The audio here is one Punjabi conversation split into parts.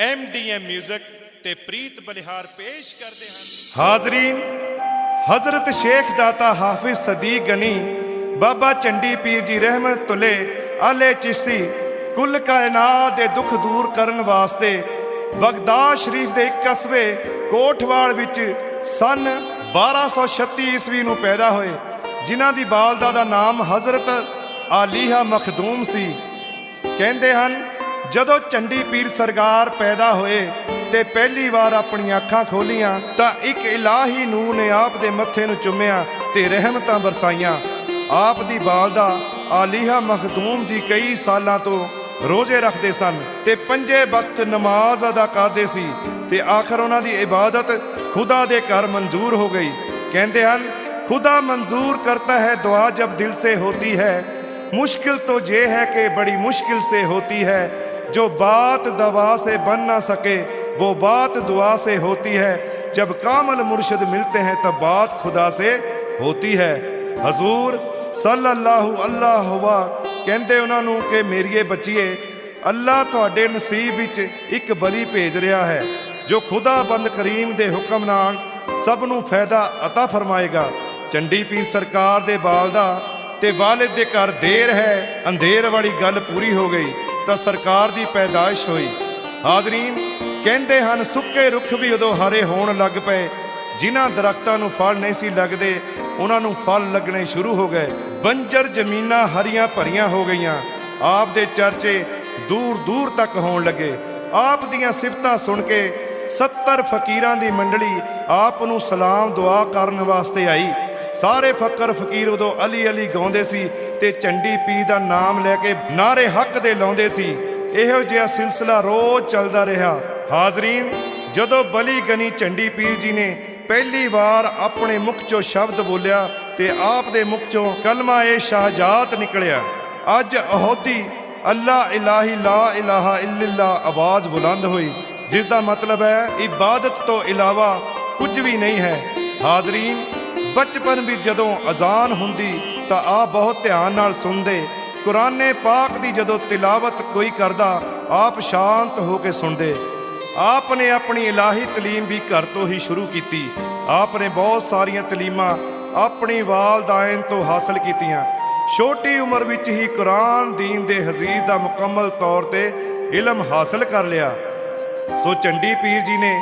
ਐਮਡੀਐਮ 뮤직 ਤੇ ਪ੍ਰੀਤ ਬਲਿਹਾਰ ਪੇਸ਼ ਕਰਦੇ ਹਨ। ਹਾਜ਼ਰੀਨ, ਹਜ਼ਰਤ ਸ਼ੇਖ ਦਾਤਾ ਹਾਫਿਜ਼ ਸਦੀਕ ਗਨੀ, ਬਾਬਾ ਚੰਡੀ ਪੀਰ ਜੀ ਰਹਿਮਤੁਲੇ ਆਲੇ ਚਿਸ਼ਤੀ, ਕੁੱਲ ਕਾਇਨਾਤ ਦੇ ਦੁੱਖ ਦੂਰ ਕਰਨ ਵਾਸਤੇ ਬਗਦਾਦ ਸ਼ਰੀਫ ਦੇ ਇੱਕ ਕਸਬੇ ਕੋਠਵਾਲ ਵਿੱਚ ਸਨ 1236 ਈਸਵੀ ਨੂੰ ਪੈਦਾ ਹੋਏ, ਜਿਨ੍ਹਾਂ ਦੀ ਬਾਲਦਾ ਦਾ ਨਾਮ ਹਜ਼ਰਤ ਆਲੀਹਾ ਮਖਦੂਮ ਸੀ। ਕਹਿੰਦੇ ਹਨ ਜਦੋਂ ਚੰਡੀ ਪੀਰ ਸਰਕਾਰ ਪੈਦਾ ਹੋਏ ਤੇ ਪਹਿਲੀ ਵਾਰ ਆਪਣੀਆਂ ਅੱਖਾਂ ਖੋਲੀਆਂ ਤਾਂ ਇੱਕ ਇਲਾਹੀ ਨੂਰ ਨੇ ਆਪ ਦੇ ਮੱਥੇ ਨੂੰ ਚੁੰਮਿਆ ਤੇ ਰਹਿਮਤਾਂ ਬਰਸਾਈਆਂ। ਆਪ ਦੀ ਬਾਲਦਾ ਆਲੀਹਾ ਮਖਦੂਮ ਜੀ ਕਈ ਸਾਲਾਂ ਤੋਂ ਰੋਜ਼ੇ ਰੱਖਦੇ ਸਨ ਤੇ ਪੰਜੇ ਵਕਤ ਨਮਾਜ਼ ਅਦਾ ਕਰਦੇ ਸੀ ਤੇ ਆਖਰ ਉਹਨਾਂ ਦੀ ਇਬਾਦਤ ਖੁਦਾ ਦੇ ਘਰ ਮਨਜ਼ੂਰ ਹੋ ਗਈ। ਕਹਿੰਦੇ ਹਨ, ਖੁਦਾ ਮਨਜ਼ੂਰ ਕਰਤਾ ਹੈ, ਦੁਆ ਜਬ ਦਿਲ ਸੇ ਹੋਤੀ ਹੈ। ਮੁਸ਼ਕਿਲ ਤੋਂ ਜੇ ਹੈ ਕਿ ਬੜੀ ਮੁਸ਼ਕਿਲ ਸੇ ਹੋਤੀ ਹੈ। जो बात दवा से बन ना सके वो बात दुआ से होती है जब कामल मुर्शद मिलते हैं तब बात खुदा से होती है हजूर सल्लल्लाहु अल्लाह हुआ ਕਹਿੰਦੇ ਉਹਨਾਂ ਨੂੰ ਕਿ ਮੇਰੀਏ ਬੱਚੀਏ ਅੱਲਾ ਤੁਹਾਡੇ ਨਸੀਬ ਵਿੱਚ ਇੱਕ ਬਲੀ ਭੇਜ ਰਿਹਾ ਹੈ ਜੋ ਖੁਦਾ ਬੰਦ ਕਰੀਮ ਦੇ ਹੁਕਮ ਨਾਲ ਸਭ ਨੂੰ ਫਾਇਦਾ عطا ਫਰਮਾਏਗਾ ਚੰਡੀ ਪੀਰ ਸਰਕਾਰ ਦੇ ਬਾਲਦਾ ਤੇ ਵਾਲਿਦ ਦੇ ਘਰ ਦੇਰ ਹੈ ਅੰਧੇਰ ਵਾਲੀ ਗੱਲ ਪੂਰੀ ਹੋ ਗਈ ਤਾਂ ਸਰਕਾਰ ਦੀ ਪੈਦਾਇਸ਼ ਹੋਈ। ਹਾਜ਼ਰੀਨ ਕਹਿੰਦੇ ਹਨ, ਸੁੱਕੇ ਰੁੱਖ ਵੀ ਉਦੋਂ ਹਰੇ ਹੋਣ ਲੱਗ ਪਏ, ਜਿਨ੍ਹਾਂ ਦਰਖਤਾਂ ਨੂੰ ਫਲ ਨਹੀਂ ਸੀ ਲੱਗਦੇ, ਉਹਨਾਂ ਨੂੰ ਫਲ ਲੱਗਣੇ ਸ਼ੁਰੂ ਹੋ ਗਏ। ਬੰਜਰ ਜ਼ਮੀਨਾਂ ਹਰੀਆਂ ਭਰੀਆਂ ਹੋ ਗਈਆਂ। ਆਪ ਦੇ ਚਰਚੇ ਦੂਰ ਦੂਰ ਤੱਕ ਹੋਣ ਲੱਗੇ। ਆਪ ਦੀਆਂ ਸਿਫਤਾਂ ਸੁਣ ਕੇ 70 ਫਕੀਰਾਂ ਦੀ ਮੰਡਲੀ ਆਪ ਨੂੰ ਸਲਾਮ ਦੁਆ ਕਰਨ ਵਾਸਤੇ ਆਈ। ਸਾਰੇ ਫਕਰ ਫਕੀਰ ਉਦੋਂ ਅਲੀ ਅਲੀ ਗਾਉਂਦੇ ਸੀ ਤੇ ਚੰਡੀ ਪੀ ਦਾ ਨਾਮ ਲੈ ਕੇ ਨਾਰੇ ਹੱਕ ਦੇ ਲਾਉਂਦੇ ਸੀ। ਇਹੋ ਜਿਹਾ ਸਿਲਸਿਲਾ ਰੋਜ਼ ਚੱਲਦਾ ਰਿਹਾ। ਹਾਜ਼ਰੀਨ, ਜਦੋਂ ਬਲੀ ਗਨੀ ਚੰਡੀ ਪੀਰ ਜੀ ਨੇ ਪਹਿਲੀ ਵਾਰ ਆਪਣੇ ਮੁਖ ਚੋਂ ਸ਼ਬਦ ਬੋਲਿਆ ਤੇ ਆਪ ਦੇ ਮੁਖ ਚੋਂ ਕਲਮਾ ਏ ਸ਼ਹਾਜਾਤ ਨਿਕਲਿਆ। ਅੱਜ ਅਹੁਦੀ ਅੱਲਾ ਇਲਾਹੀ ਲਾ ਇਲਾਹਾ ਇਲਲਾ ਆਵਾਜ਼ ਬੁਲੰਦ ਹੋਈ, ਜਿਸ ਦਾ ਮਤਲਬ ਹੈ ਇਬਾਦਤ ਤੋਂ ਇਲਾਵਾ ਕੁਝ ਵੀ ਨਹੀਂ ਹੈ। ਹਾਜ਼ਰੀਨ, ਬਚਪਨ ਵੀ ਜਦੋਂ ਅਜ਼ਾਨ ਹੁੰਦੀ ਤਾਂ ਆ ਬਹੁਤ ਧਿਆਨ ਨਾਲ ਸੁਣਦੇ। ਕੁਰਾਨੇ ਪਾਕ ਦੀ ਜਦੋਂ ਤਿਲਾਵਤ ਕੋਈ ਕਰਦਾ, ਆਪ ਸ਼ਾਂਤ ਹੋ ਕੇ ਸੁਣਦੇ। ਆਪ ਨੇ ਆਪਣੀ ਇਲਾਹੀ ਤਲੀਮ ਵੀ ਘਰ ਤੋਂ ਹੀ ਸ਼ੁਰੂ ਕੀਤੀ। ਆਪ ਨੇ ਬਹੁਤ ਸਾਰੀਆਂ ਤਲੀਮਾਂ ਆਪਣੀ ਵਾਲਦਾਇਨ ਤੋਂ ਹਾਸਲ ਕੀਤੀਆਂ। ਛੋਟੀ ਉਮਰ ਵਿੱਚ ਹੀ ਕੁਰਾਨ ਦੀਨ ਦੇ ਹਜ਼ੀਰ ਦਾ ਮੁਕੰਮਲ ਤੌਰ ਤੇ ਇਲਮ ਹਾਸਲ ਕਰ ਲਿਆ। ਸੋ ਚੰਡੀ ਪੀਰ ਜੀ ਨੇ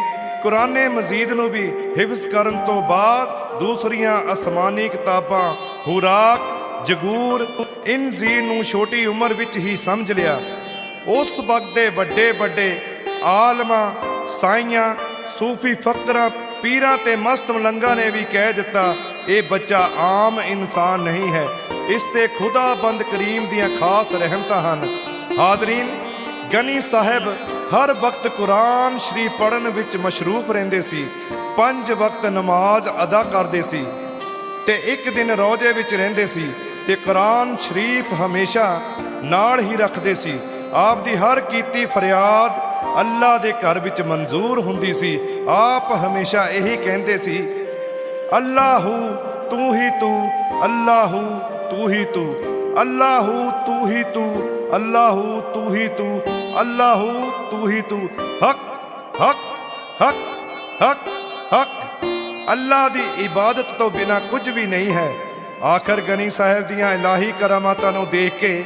ਕੁਰਾਨੇ ਮਜੀਦ ਨੂੰ ਵੀ ਹਿਫਜ਼ ਕਰਨ ਤੋਂ ਬਾਅਦ ਦੂਸਰੀਆਂ ਅਸਮਾਨੀ ਕਿਤਾਬਾਂ ਹੁਰਾਕ ਜਗੂਰ, ਇਨਜੀਲ ਨੂੰ ਛੋਟੀ ਉਮਰ ਵਿੱਚ ਹੀ ਸਮਝ ਲਿਆ। ਉਸ ਵਕਤ ਦੇ ਵੱਡੇ ਵੱਡੇ ਆਲਮਾਂ, ਸਾਈਆਂ, ਸੂਫੀ ਫਕਰਾਂ, ਪੀਰਾਂ ਤੇ ਮਸਤ ਮਲੰਗਾ ਨੇ ਵੀ ਕਹਿ ਦਿੱਤਾ, ਇਹ ਬੱਚਾ ਆਮ ਇਨਸਾਨ ਨਹੀਂ ਹੈ। ਇਸ ਤੇ ਖੁਦਾ ਬੰਦ ਕਰੀਮ ਦੀਆਂ ਖਾਸ ਰਹਿਮਤਾਂ ਹਨ। ਹਾਜ਼ਰੀਨ, ਗਨੀ ਸਾਹਿਬ ਹਰ ਵਕਤ ਕੁਰਾਨ ਸ਼ਰੀਫ ਪੜਨ ਵਿੱਚ ਮਸ਼ਰੂਫ ਰਹਿੰਦੇ ਸੀ। ਪੰਜ ਵਕਤ ਨਮਾਜ਼ ਅਦਾ ਕਰਦੇ ਸੀ ਤੇ ਇੱਕ ਦਿਨ ਰੋਜ਼ੇ ਵਿੱਚ ਰਹਿੰਦੇ ਸੀ ਤੇ ਕੁਰਾਨ ਸ਼ਰੀਫ ਹਮੇਸ਼ਾ ਨਾਲ ਹੀ ਰੱਖਦੇ ਸੀ। ਆਪ ਦੀ ਹਰ ਕੀਤੀ ਫਰਿਆਦ ਅੱਲਾ ਦੇ ਘਰ ਵਿੱਚ ਮਨਜ਼ੂਰ ਹੁੰਦੀ ਸੀ। ਆਪ ਹਮੇਸ਼ਾ ਇਹੀ ਕਹਿੰਦੇ ਸੀ, ਅੱਲਾਹੂ ਤੂੰ ਹੀ ਤੂੰ, ਅੱਲਾਹੂ ਤੂੰ ਹੀ ਤੂੰ, ਅੱਲਾਹੂ ਤੂੰ ਹੀ ਤੂੰ, ਅੱਲਾਹੂ ਤੂੰ ਹੀ ਤੂੰ, ਅੱਲਾਹੂ ਤੂੰ ਹੀ ਤੂੰ ਹਕ ਹਕ ਹਕ ਹਕ ਹਕ ਅੱਲਾ ਦੀ ਇਬਾਦਤ ਤੋਂ ਬਿਨਾ ਕੁਝ ਵੀ ਨਹੀਂ ਹੈ। ਆਖਰ ਗਨੀ ਸਾਹਿਬ ਦੀਆਂ ਇਲਾਹੀ ਕਰਾਮਾਤਾਂ ਨੂੰ ਦੇਖ ਕੇ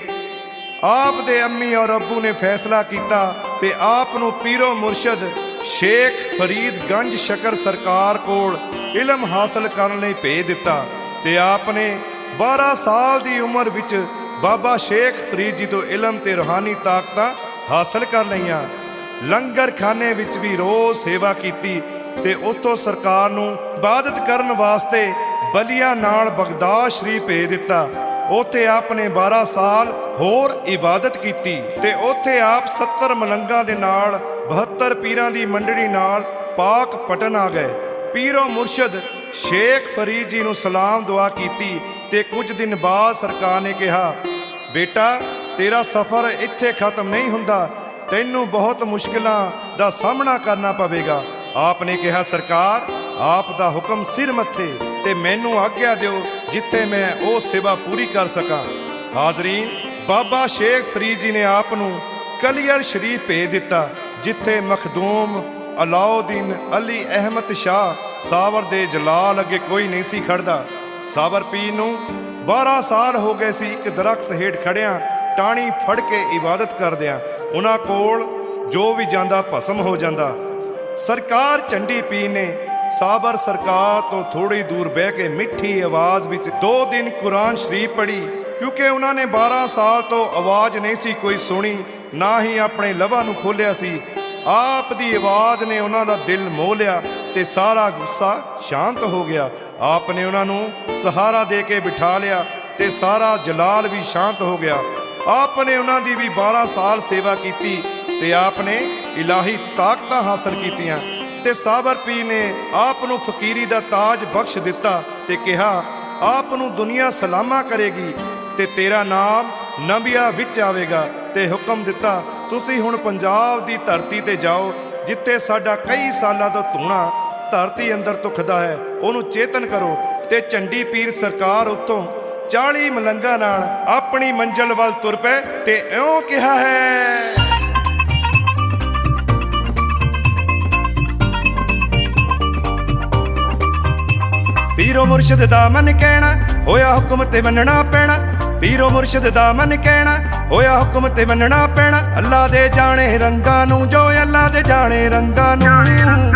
ਆਪ ਦੇ ਅੰਮੀ ਔਰ ਅੱਬੂ ਨੇ ਫੈਸਲਾ ਕੀਤਾ ਤੇ ਆਪ ਨੂੰ ਪੀਰੋ ਮੁਰਸ਼ਦ ਸ਼ੇਖ ਫਰੀਦ ਗੰਜ ਸ਼ਕਰ ਸਰਕਾਰ ਕੋਲ ਇਲਮ ਹਾਸਲ ਕਰਨ ਲਈ ਭੇਜ ਦਿੱਤਾ ਤੇ ਆਪ ਨੇ 12 ਸਾਲ ਦੀ ਉਮਰ ਵਿੱਚ ਬਾਬਾ ਸ਼ੇਖ ਫਰੀਦ ਜੀ ਤੋਂ ਇਲਮ ਤੇ ਰੂਹਾਨੀ ਤਾਕਤਾਂ ਹਾਸਲ ਕਰ ਲਈਆਂ। ਲੰਗਰ ਖਾਨੇ ਵਿੱਚ ਵੀ ਰੋਜ਼ ਸੇਵਾ ਕੀਤੀ ਤੇ ਉੱਥੋਂ ਸਰਕਾਰ ਨੂੰ ਇਬਾਦਤ ਕਰਨ ਵਾਸਤੇ ਬਲੀਆ ਨਾਲ ਬਗਦਾਦ ਸ਼ਰੀਫ ਭੇਜ ਦਿੱਤਾ। ਉੱਥੇ ਆਪ ਨੇ 12 ਸਾਲ ਹੋਰ ਇਬਾਦਤ ਕੀਤੀ ਤੇ ਉੱਥੇ ਆਪ 70 ਮਲੰਗਾਂ ਦੇ ਨਾਲ 72 ਪੀਰਾਂ ਦੀ ਮੰਡਲੀ ਨਾਲ ਪਾਕ ਪਟਨ ਆ ਗਏ। ਪੀਰੋ ਮੁਰਸ਼ਦ ਸ਼ੇਖ ਫਰੀਦ ਜੀ ਨੂੰ ਸਲਾਮ ਦੁਆ ਕੀਤੀ ਤੇ ਕੁਝ ਦਿਨ ਬਾਅਦ ਸਰਕਾਰ ਨੇ ਕਿਹਾ, ਬੇਟਾ, ਤੇਰਾ ਸਫ਼ਰ ਇੱਥੇ ਖਤਮ ਨਹੀਂ ਹੁੰਦਾ। ਤੈਨੂੰ ਬਹੁਤ ਮੁਸ਼ਕਲਾਂ ਦਾ ਸਾਹਮਣਾ ਕਰਨਾ ਪਵੇਗਾ। ਆਪ ਨੇ ਕਿਹਾ, ਸਰਕਾਰ, ਆਪ ਦਾ ਹੁਕਮ ਸਿਰ ਮੱਥੇ ਤੇ ਮੈਨੂੰ ਆਗਿਆ ਦਿਓ ਜਿੱਥੇ ਮੈਂ ਉਹ ਸੇਵਾ ਪੂਰੀ ਕਰ ਸਕਾਂ। ਹਾਜ਼ਰੀਨ, ਬਾਬਾ ਸ਼ੇਖ ਫਰੀਦ ਜੀ ਨੇ ਆਪ ਨੂੰ ਕਲੀਅਰ ਸ਼ਰੀਫ ਭੇਜ ਦਿੱਤਾ, ਜਿੱਥੇ ਮਖਦੂਮ ਅਲਾਉਦੀਨ ਅਲੀ ਅਹਿਮਦ ਸ਼ਾਹ ਸਾਵਰ ਦੇ ਜਲਾਲ ਅੱਗੇ ਕੋਈ ਨਹੀਂ ਸੀ ਖੜਦਾ। ਸਾਵਰ ਪੀਰ ਨੂੰ 12 ਸਾਲ ਹੋ ਗਏ ਸੀ ਇੱਕ ਦਰਖਤ ਹੇਠ ਖੜਿਆਂ ਟਾਣੀ ਫੜ ਕੇ ਇਬਾਦਤ ਕਰਦਿਆਂ। ਉਹਨਾਂ ਕੋਲ ਜੋ ਵੀ ਜਾਂਦਾ, ਭਸਮ ਹੋ ਜਾਂਦਾ। ਸਰਕਾਰ ਚੰਡੀ ਪੀ ਨੇ ਸਾਬਰ ਸਰਕਾਰ ਤੋਂ ਥੋੜੀ ਦੂਰ ਬਹਿ ਕੇ ਮਿੱਠੀ ਆਵਾਜ਼ ਵਿੱਚ ਦੋ ਦਿਨ ਕੁਰਾਨ ਸ਼ਰੀਫ ਪੜ੍ਹੀ। ਕਿਉਂਕਿ ਉਹਨਾਂ ਨੇ 12 ਸਾਲ ਤੋਂ ਆਵਾਜ਼ ਨਹੀਂ ਸੀ ਕੋਈ ਸੁਣੀ, ਨਾ ਹੀ ਆਪਣੇ ਲਵਾਂ ਨੂੰ ਖੋਲਿਆ ਸੀ। ਆਪ ਦੀ ਆਵਾਜ਼ ਨੇ ਉਹਨਾਂ ਦਾ ਦਿਲ ਮੋਹ ਲਿਆ ਤੇ ਸਾਰਾ ਗੁੱਸਾ ਸ਼ਾਂਤ ਹੋ ਗਿਆ। ਆਪ ਨੇ ਉਹਨਾਂ ਨੂੰ ਸਹਾਰਾ ਦੇ ਕੇ ਬਿਠਾ ਲਿਆ ਤੇ ਸਾਰਾ ਜਲਾਲ ਵੀ ਸ਼ਾਂਤ ਹੋ ਗਿਆ। ਆਪ ਨੇ ਉਹਨਾਂ ਦੀ ਵੀ 12 ਸਾਲ ਸੇਵਾ ਕੀਤੀ ਤੇ ਆਪ ਨੇ ਇਲਾਹੀ ਤਾਕਤਾਂ ਹਾਸਲ ਕੀਤੀਆਂ ਤੇ ਸਾਬਰ ਪੀ ਨੇ ਆਪ ਨੂੰ ਫਕੀਰੀ ਦਾ ਤਾਜ ਬਖਸ਼ ਦਿੱਤਾ ਤੇ ਕਿਹਾ, ਆਪ ਨੂੰ ਦੁਨੀਆ ਸਲਾਮਾ ਕਰੇਗੀ ਤੇ ਤੇਰਾ ਨਾਮ ਨਬੀਆ ਵਿੱਚ ਆਵੇਗਾ ਤੇ ਹੁਕਮ ਦਿੱਤਾ, ਤੁਸੀਂ ਹੁਣ ਪੰਜਾਬ ਦੀ ਧਰਤੀ ਤੇ ਜਾਓ, ਜਿੱਥੇ ਸਾਡਾ ਕਈ ਸਾਲਾਂ ਤੋਂ ਧੂਣਾ ਧਰਤੀ ਅੰਦਰ ਤੁਖਦਾ ਹੈ। ਉਹਨੂੰ ਚੇਤਨ ਕਰੋ ਤੇ ਚੰਡੀ ਪੀਰ ਸਰਕਾਰ ਉਤੋਂ 40 ਮਲੰਗਾ ਨਾਲ ਆਪਣੀ ਮੰਜ਼ਲ ਵੱਲ ਤੁਰ ਪਏ ਤੇ ਇਉਂ ਕਿਹਾ ਹੈ ਪੀਰੋ ਮੁਰਸ਼ਿਦ ਦਾ ਮਨ ਕਹਿਣਾ ਹੋਇਆ ਹੁਕਮ ਤੇ ਮੰਨਣਾ ਪੈਣਾ। ਪੀਰੋ ਮੁਰਸ਼ਿਦ ਦਾ ਮਨ ਕਹਿਣਾ ਹੋਇਆ ਹੁਕਮ ਤੇ ਮੰਨਣਾ ਪੈਣਾ। ਅੱਲਾ ਦੇ ਜਾਣੇ ਰੰਗਾਂ ਨੂੰ ਜੋ ਅੱਲਾ ਦੇ ਜਾਣੇ ਰੰਗਾਂ ਨੂੰ।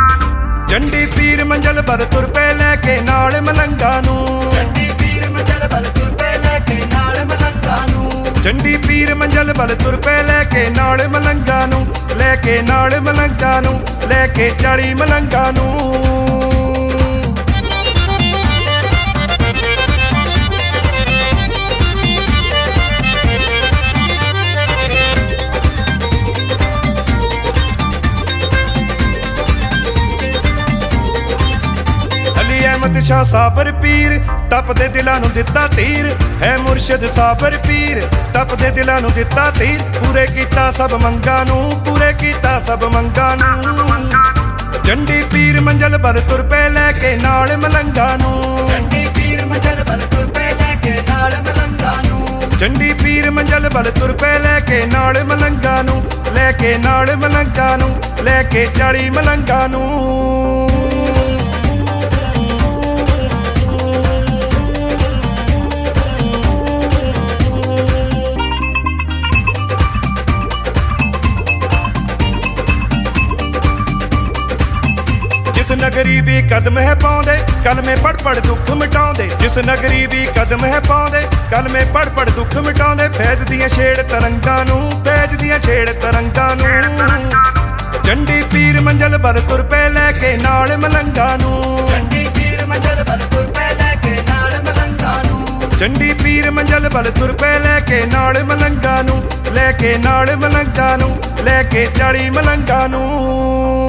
ਚੰਡੀ ਪੀਰ ਮੰਜ਼ਲ ਬਲ ਤੁਰ ਪਏ ਲੈ ਕੇ ਨਾਲ ਮਲੰਗਾ ਨੂੰ। ਚੰਡੀ ਪੀਰ ਮੰਜਲ ਬਲ ਤੁਰ ਲੈ ਕੇ ਨਾਲ ਮਲੰਗਾ ਨੂੰ। ਚੰਡੀ ਪੀਰ ਮੰਜ਼ਲ ਬਲ ਤੁਰ ਪਏ ਲੈ ਕੇ ਨਾਲ ਮਲੰਗਾ ਨੂੰ। ਲੈ ਕੇ ਨਾਲ ਮਲੰਗਾ ਨੂੰ ਲੈ ਕੇ 40 ਮਲੰਗਾ ਨੂੰ। ਸ਼ਾਹ ਸਾਬਰ ਪੀਰ ਤਪਦੇ ਦਿਲਾਂ ਨੂੰ ਦਿੱਤਾ ਤੀਰ। ਹੈ ਮੁਰਸ਼ਿਦ ਸਾਬਰ ਪੀਰ ਤਪਦੇ ਦਿਲਾਂ ਨੂੰ ਦਿੱਤਾ ਤੀਰ। ਪੂਰੇ ਕੀਤਾ ਸਭ ਮੰਗਾਂ ਨੂੰ ਪੂਰੇ ਕੀਤਾ ਸਭ ਮੰਗਾਂ ਨੂੰ। ਚੰਡੀ ਪੀਰ ਮੰਜ਼ਲ ਬਲ ਤੁਰ ਪਏ ਲੈ ਕੇ ਨਾਲ ਮਲੰਗਾ ਨੂੰ। ਚੰਡੀ ਪੀਰ ਮੰਜਲ ਬਲ ਤੁਰ ਪਏ ਲੈ ਕੇ ਨਾਲ ਮਲੰਗਾ ਨੂੰ। ਚੰਡੀ ਪੀਰ ਮੰਜ਼ਲ ਬਲ ਤੁਰ ਪਏ ਲੈ ਕੇ ਨਾਲ ਮਲੰਗਾ ਨੂੰ। ਲੈ ਕੇ ਨਾਲ ਮਲੰਗਾ ਨੂੰ ਲੈ ਕੇ 40 ਮਲੰਗਾ ਨੂੰ। ਨਗਰੀ ਵੀ ਕਦਮ ਹੈ ਪਾਉਂਦੇ ਕਲਮੇ ਪੜ ਪੜ ਦੁੱਖ ਮਿਟਾਉਂਦੇ। ਜਿਸ ਨਗਰੀ ਵੀ ਕਦਮ ਹੈ ਪਾਉਂਦੇ ਕਲਮੇ ਪੜ ਪੜ ਦੁੱਖ ਮਿਟਾਉਂਦੇ। ਫੈਜ਼ ਦੀਆਂ ਛੇੜ ਤਰੰਗਾਂ ਨੂੰ ਫੈਜ਼ ਦੀਆਂ ਛੇੜ ਤਰੰਗਾਂ ਨੂੰ। ਚੰਡੀ ਪੀਰ ਮੰਜ਼ਲ ਬਲ ਤੁਰ ਪਏ ਲੈ ਕੇ ਨਾਲ ਮਲੰਗਾ ਨੂੰ। ਚੰਡੀ ਪੀਰ ਮੰਜਲ ਬਲ ਤੁਰ ਪਏ ਲੈ ਕੇ ਨਾਲ ਮਲੰਗਾ ਨੂੰ। ਚੰਡੀ ਪੀਰ ਮੰਜ਼ਲ ਬਲ ਤੁਰ ਪਏ ਲੈ ਕੇ ਨਾਲ ਮਲੰਗਾ ਨੂੰ। ਲੈ ਕੇ ਨਾਲ ਮਲੰਗਾ ਨੂੰ ਲੈ ਕੇ 40 ਮਲੰਗਾ ਨੂੰ।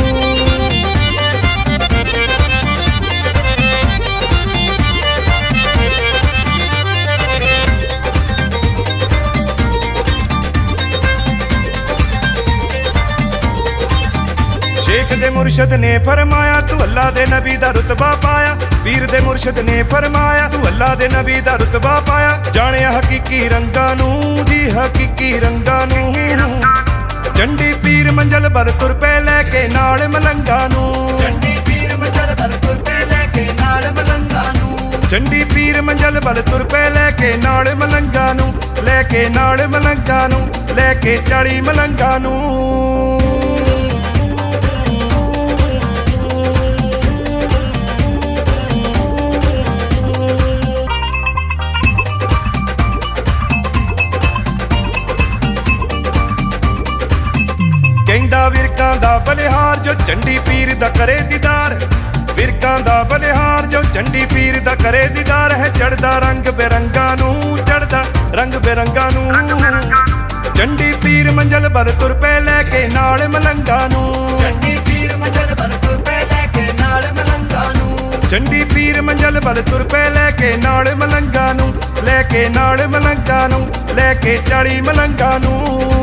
ਸ਼ੇਖ ਦੇ ਮੁਰਸ਼ਦ ਨੇ ਫਰਮਾਇਆ ਤੂੰ ਅੱਲਾ ਦੇ ਨਬੀ ਦਾ ਰਤਬਾ ਪਾਇਆ। ਪੀਰ ਦੇ ਮੁਰਸ਼ਦ ਨੇ ਫਰਮਾਇਆ ਤੂੰ ਅੱਲਾ ਦੇ ਨਬੀ ਦਾ ਰਤਬਾ ਪਾਇਆ। ਜਾਣਿਆ ਹਕੀਕੀ ਰੰਗਾਂ ਨੂੰ ਜੀ ਹਕੀਕੀ ਰੰਗਾਂ ਨੂੰ। ਚੰਡੀ ਪੀਰ ਮੰਜ਼ਲ ਬਲ ਤੁਰ ਪਏ ਲੈ ਕੇ ਨਾਲ ਮਲੰਗਾ ਨੂੰ। ਚੰਡੀ ਪੀਰ ਮੰਜਲ ਬਲ ਤੁਰ ਪਏ ਲੈ ਕੇ ਨਾਲ ਮਲੰਗਾ ਨੂੰ। ਚੰਡੀ ਪੀਰ ਮੰਜ਼ਲ ਬਲ ਤੁਰ ਪਏ ਲੈ ਕੇ ਨਾਲ ਮਲੰਗਾ ਨੂੰ। ਲੈ ਕੇ ਨਾਲ ਮਲੰਗਾ ਨੂੰ ਲੈ ਕੇ 40 ਮਲੰਗਾ ਨੂੰ। ਦਾ ਬਲਿਹਾਰ ਜੋ ਚੰਡੀ ਪੀਰ ਦਾ ਕਰੇ ਦੀਦਾਰ। ਵਿਰਕਾਂ ਦਾ ਬਲਿਹਾਰ ਜੋ ਚੰਡੀ ਪੀਰ ਦਾ ਕਰੇ ਦੀਦਾਰ। ਹੈ ਚੜਦਾ ਰੰਗ ਬੇਰੰਗਾ ਨੂੰ ਚੜਦਾ ਰੰਗ ਬੇਰੰਗਾ ਨੂੰ। ਚੰਡੀ ਪੀਰ ਮੰਜ਼ਲ ਬਲ ਤੁਰ ਪਏ ਲੈ ਕੇ ਨਾਲ ਮਲੰਗਾ ਨੂੰ। ਚੰਡੀ ਪੀਰ ਮੰਜਲ ਬਲ ਤੁਰ ਪਏ ਲੈ ਕੇ ਨਾਲ ਮਲੰਗਾ ਨੂੰ। ਚੰਡੀ ਪੀਰ ਮੰਜ਼ਲ ਬਲ ਤੁਰ ਪਏ ਲੈ ਕੇ ਨਾਲ ਮਲੰਗਾ ਨੂੰ। ਲੈ ਕੇ ਨਾਲ ਮਲੰਗਾ ਨੂੰ ਲੈ ਕੇ 40 ਮਲੰਗਾ ਨੂੰ।